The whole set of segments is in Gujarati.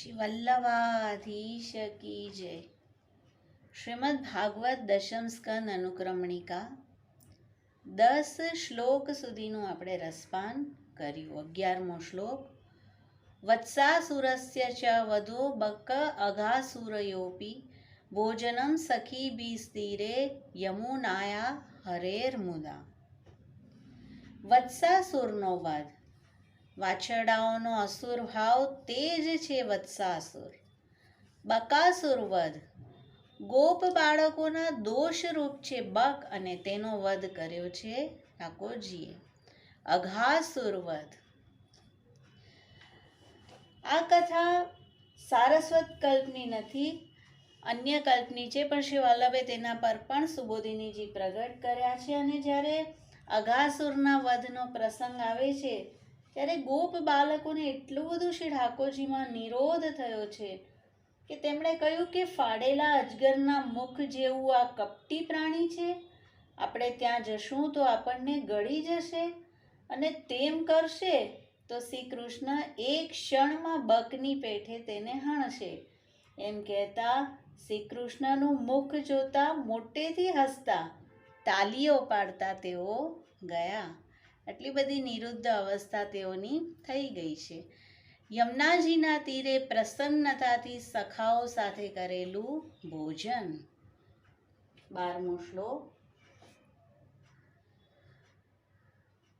શ્રી કી જય શ્રીમદ ભાગવત દશમ સ્કંદ અનુક્રમણિકા દસ શ્લોક સુધીનું આપણે રસપાન કર્યું, અગિયારમો શ્લોક. વત્સાસુરસ્ય ચ વધો બક અઘાસુરયોપી, ભોજનમ સખી બી સ્થિરે યમુનાયા હરેર મુદા વત્સાસુરનો વધ વાછરડાઓનો અસુર ભાવ તે જ છે વત્સાસુર. બકાસુર વધ. ગોપ બાળકોના દોષરૂપ છે બક અને તેનો વધ કર્યો છે ઠાકોરજીએ. અઘાસુર વધ. આ કથા સારસ્વત કલ્પની નથી, અન્ય કલ્પની છે, પણ શ્રી વલ્લભે તેના પર પણ સુબોધિનીજી પ્રગટ કર્યા છે અને જ્યારે અઘાસુરના વધનો પ્રસંગ આવે છે ત્યારે ગોપ બાળકોને એટલું બધું શ્રી ઠાકોરજીમાં નિરોધ થયો છે કે તેમણે કહ્યું કે ફાડેલા અજગરના મુખ જેવું આ કપટી પ્રાણી છે. આપણે ત્યાં જશું તો આપણને ગળી જશે અને તેમ કરશે તો શ્રી કૃષ્ણ એક ક્ષણમાં બકની પેઠે તેને હણશે. એમ કહેતા શ્રી કૃષ્ણનું મુખ જોતા મોટેથી હસતા તાલીઓ પાડતા તેઓ ગયા. આટલી બધી નિરુદ્ધ અવસ્થા તેઓની થઈ ગઈ છે. યમુનાજીના તીરે પ્રસન્નતાથી સખાઓ સાથે કરેલું ભોજન. બારમો શ્લોક.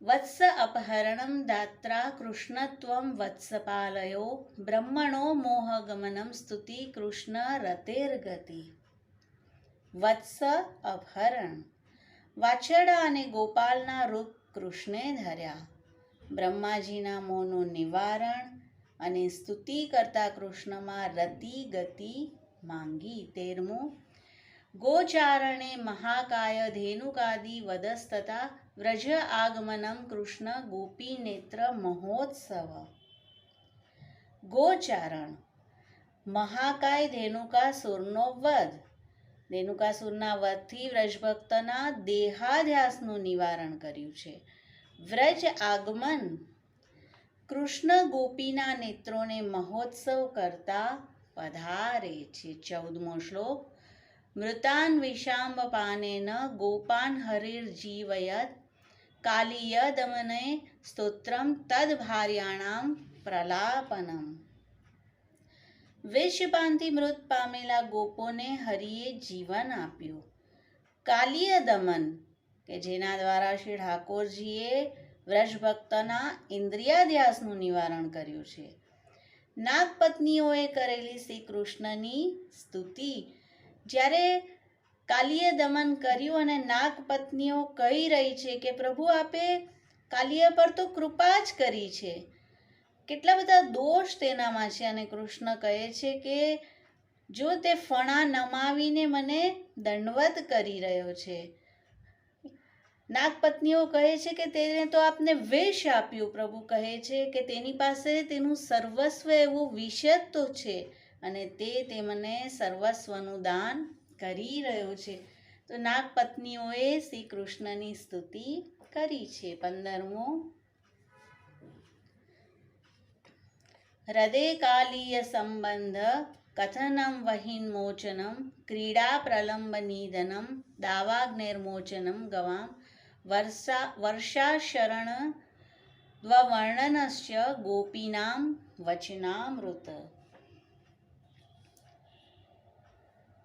વત્સ અપહરણમ દાત્રા કૃષ્ણત્વમ વત્સપાલયો બ્રહ્મણો મોહગમનમ સ્તુતિ કૃષ્ણ રતેર્ગતિ વત્સ અપહરણ. વાછરડા અને ગોપાલના રૂપ કૃષ્ણે ધર્યા. બ્રહ્માજીના મોંનું નિવારણ અને સ્તુતિ કરતા કૃષ્ણમાં રતિ ગતિ માંગી તેરમું. ગોચારણે મહાકાય ધેનુકાદિ વદસ્તતા વ્રજ આગમનમ કૃષ્ણ ગોપી નેત્ર મહોત્સવ. ગોચારણ. મહાકાય ધેનુકા સુરનો વધ. ધેનુકાસુરના વધથી વ્રજભક્તના દેહાધ્યાસનું નિવારણ કર્યું છે. વ્રજ આગમન. કૃષ્ણ ગોપીના નેત્રોને મહોત્સવ કરતા પધારે છે ચૌદમો શ્લોક. મૃતાન વિષાંબ પાનેન ગોપાન હરિર જીવયત. કાલિયદમને સ્તોત્રમ તદ ભાર્યાણામ પ્રલાપનમ. વિષપાનથી મૃત પામેલા ગોપોને હરિએ જીવન આપ્યું. કાલીય દમન, કે જેના દ્વારા શ્રી ઠાકોરજીએ વ્રજભક્તના ઇન્દ્રિયાધ્યાસનું નિવારણ કર્યું છે. નાગપત્નીઓએ કરેલી શ્રી કૃષ્ણની સ્તુતિ, જ્યારે કાલીય દમન કર્યું અને નાગપત્નીઓ કહી રહી છે કે પ્રભુ આપે કાલીય પર તો કૃપા જ કરી છે. કેટલા બધા દોષ તેનામાં છે અને કૃષ્ણ કહે છે કે જો તે ફણા નમાવીને મને દંડવત કરી રહ્યો છે. નાગપત્નીઓ કહે છે કે તેને તો આપને વેશ આપ્યું. પ્રભુ કહે છે કે તેની પાસે તેનું સર્વસ્વ એવું વિષ તો છે અને તે તે મને સર્વસ્વનું દાન કરી રહ્યો છે. તો નાગપત્નીઓએ શ્રી કૃષ્ણની સ્તુતિ કરી છે. પંદરમો પ્રલંબ નિધનમ દાવાગ્નિર્મોચનમ ગવામ વર્ષા વર્ષાશરણ દ્વવર્ણનશ્ચ ગોપીનામ વચનામૃત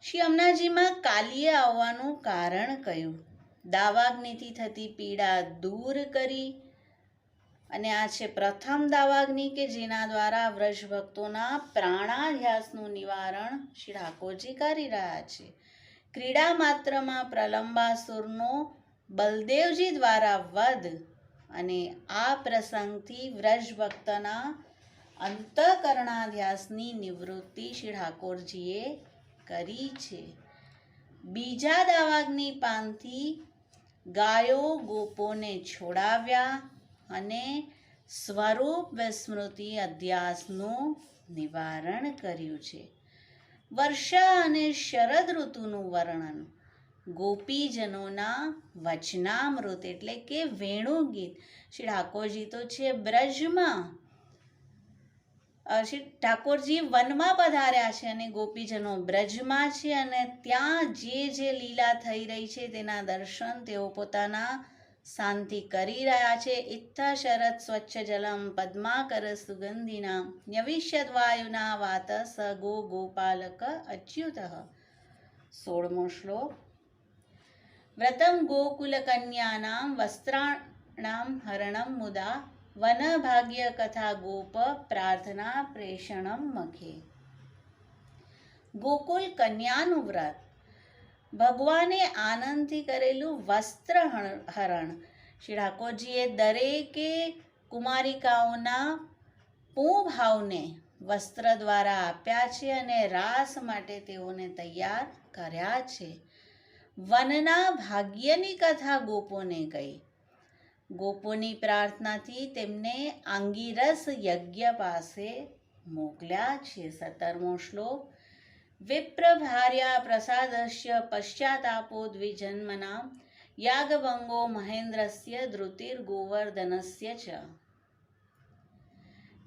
શ્રી અમનાજીમાં કાલીએ આવવાનું કારણ કયું દાવાગ્નિથી થતી પીડા દૂર કરી અને આ છે પ્રથમ દાવાગ્નિ કે જેના દ્વારા વ્રજભક્તોના પ્રાણાધ્યાસનું નિવારણ શ્રી ઠાકોરજી કરી રહ્યા છે. ક્રીડા માત્રમાં પ્રલંબાસુરનો બલદેવજી દ્વારા વધ અને આ પ્રસંગથી વ્રજભક્તના અંતકરણાધ્યાસની નિવૃત્તિ શ્રી ઠાકોરજીએ કરી છે. બીજા દાવાગ્નિ પાનથી ગાયો ગોપોને છોડાવ્યા. અને સ્વરૂપ વિસ્મૃતિ અધ્યાસનું નિવારણ કર્યું છે. વર્ષા અને શરદ ઋતુનું વર્ણન ગોપીજનોના વચનામૃત એટલે કે વેણુ ગીત શ્રી ઠાકોરજી તો છે બ્રજમાં. શ્રી ઠાકોરજી વનમાં પધાર્યા છે અને ગોપીજનો બ્રજમાં છે અને ત્યાં જે જે લીલા થઈ રહી છે તેના દર્શન તેઓ પોતાના શાંતિ કરી રહ્યા છે. ઇત્થા શરદ સ્વચ્છ જલમ પદ્માકર સુગંધિના ન્યવિષ્યદ વાયુના વાત સ ગો ગોપાલક અચ્યુત. સોળમો શ્લોક. વ્રતમ ગોકુલકન્યાનાં વસ્ત્રાણાં હરણમ મુદા વનભાગ્ય કથા ગોપ પ્રાર્થના પ્રેષણમ મખે ગોકુલ કન્યાનું વ્રત. ભગવાને આનંદથી કરેલું વસ્ત્ર હરણ. શ્રી ઠાકોરજીએ દરેકે કુમારિકાઓના પૂભાવને વસ્ત્ર દ્વારા આપ્યા છે અને રાસ માટે તેઓને તૈયાર કર્યા છે. વનના ભાગ્યની કથા ગોપોને કહી. ગોપોની પ્રાર્થનાથી તેમને આંગીરસ યજ્ઞ પાસે મોકલ્યા છે. સત્તરમો શ્લોક વિપ્રભાર્યા પ્રસાદસ્ય પશ્ચાતાપો દ્વિજન્મના યાગભંગો મહેન્દ્રસ્ય ધૃતિર્ગોવર્ધનસ્ય ચ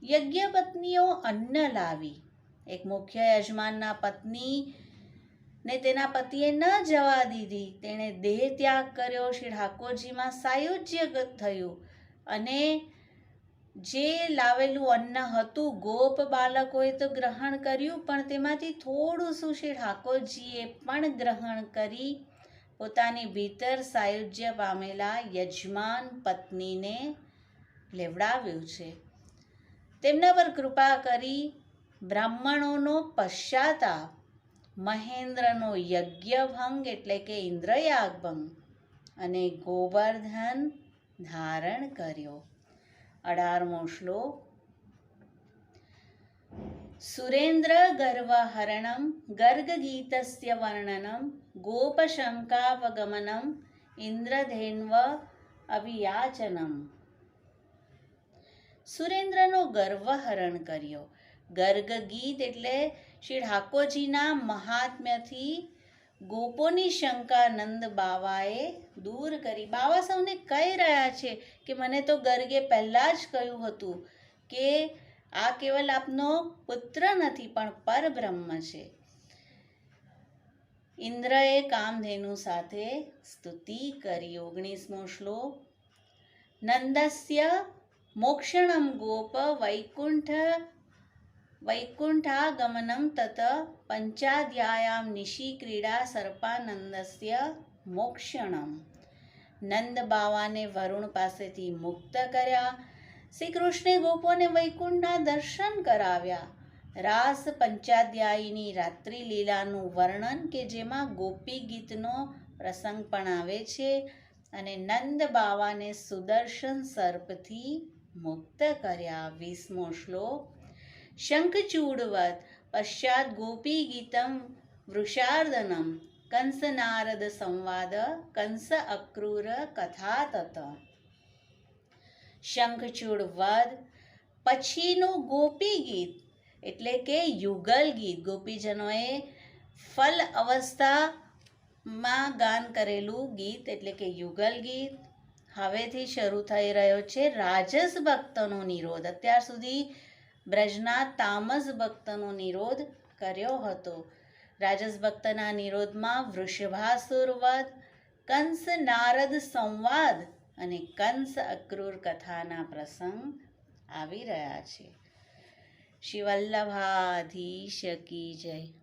યજ્ઞપત્નીઓ અન્ન લાવી એક મુખ્ય યજમાનના પત્ની ને તેના પતિએ ન જવા દીધી તેણે દેહ ત્યાગ કર્યો શ્રી ઠાકોરજીમાં સાયુજ્ય થયું અને જે લાવેલું અન્ન હતું, ગોપ બાળકોએ તો ગ્રહણ કર્યું, પણ તેમાંથી થોડું શું શ્રી ઠાકોરજીએ પણ ગ્રહણ કરી. પોતાની ભીતર સાયુજ્ય પામેલા યજમાન પત્નીને લેવડાવ્યું છે. તેમના પર કૃપા કરી બ્રાહ્મણોનો પશ્ચાતાપ, મહેન્દ્રનો યજ્ઞભંગ એટલે કે ઇન્દ્રયાગ ભંગ અને ગોવર્ધન ધારણ કર્યો. અઢારમો શ્લોક સુરેન્દ્ર ગર્વહરણમ ગર્ગ ગીતસ્ય વર્ણનમ ગોપશંકાવગમનમ ઇન્દ્રધેન્વ અભિયાચનમ સુરેન્દ્રનો ગર્વહરણ કર્યો। ગર્ગ ગીત એટલે શ્રી ઠાકોરજીના મહાત્મ્યથી ગોપોની શંકા નંદ બાવાએ દૂર કરી. બાવા સૌને કહી રહ્યા છે કે મને તો ગર્ગે પહેલાં જ કહ્યું હતું કે આ કેવલ આપનો પુત્ર નથી, પણ પરબ્રહ્મ છે. ઇન્દ્રએ કામધેનુ સાથે સ્તુતિ કરી. ઓગણીસમો શ્લોક. નંદસ્ય મોક્ષણમ ગોપ વૈકુંઠ વૈકુંઠાગમનમ તત पञ्चाध्यायां ક્રીડા સર્પાનંદસ્ય મોક્ષણમ નંદ બાવાને વરુણ પાસેથી મુક્ત કર્યા। શ્રી કૃષ્ણે ગોપોને વૈકુંઠના દર્શન કરાવ્યા। રાસ પંચાધ્યાયીની રાત્રિ લીલાનું વર્ણન કે જેમાં ગોપી ગીતનો પ્રસંગ પણ આવે છે અને નંદ બાવાને સુદર્શન સર્પથી મુક્ત કર્યા। વીસમો શ્લોક શંખચૂડવત પશ્ચાત ગોપી ગીતમ વૃષાર્દનમ કંસ નારદ સંવાદ કંસ અક્રૂર કથા તત શંખચૂડવદ પછીનું ગોપી ગીત એટલે કે યુગલ ગીત ગોપીજનોએ ફલ અવસ્થામાં ગાન કરેલું ગીત, એટલે કે યુગલ ગીત હવેથી શરૂ થઈ રહ્યો છે રાજસ ભક્તનો નિરોધ. અત્યાર સુધી બ્રજના તામસ ભક્તનો નિરોધ કર્યો હતો. રાજસ ભક્તના નિરોધમાં વૃષભાસુરવધ કંસ નારદ સંવાદ અને કંસ અક્રૂર કથાના પ્રસંગ આવી રહ્યા છે. શિવલ્લભાધીશ કી જય.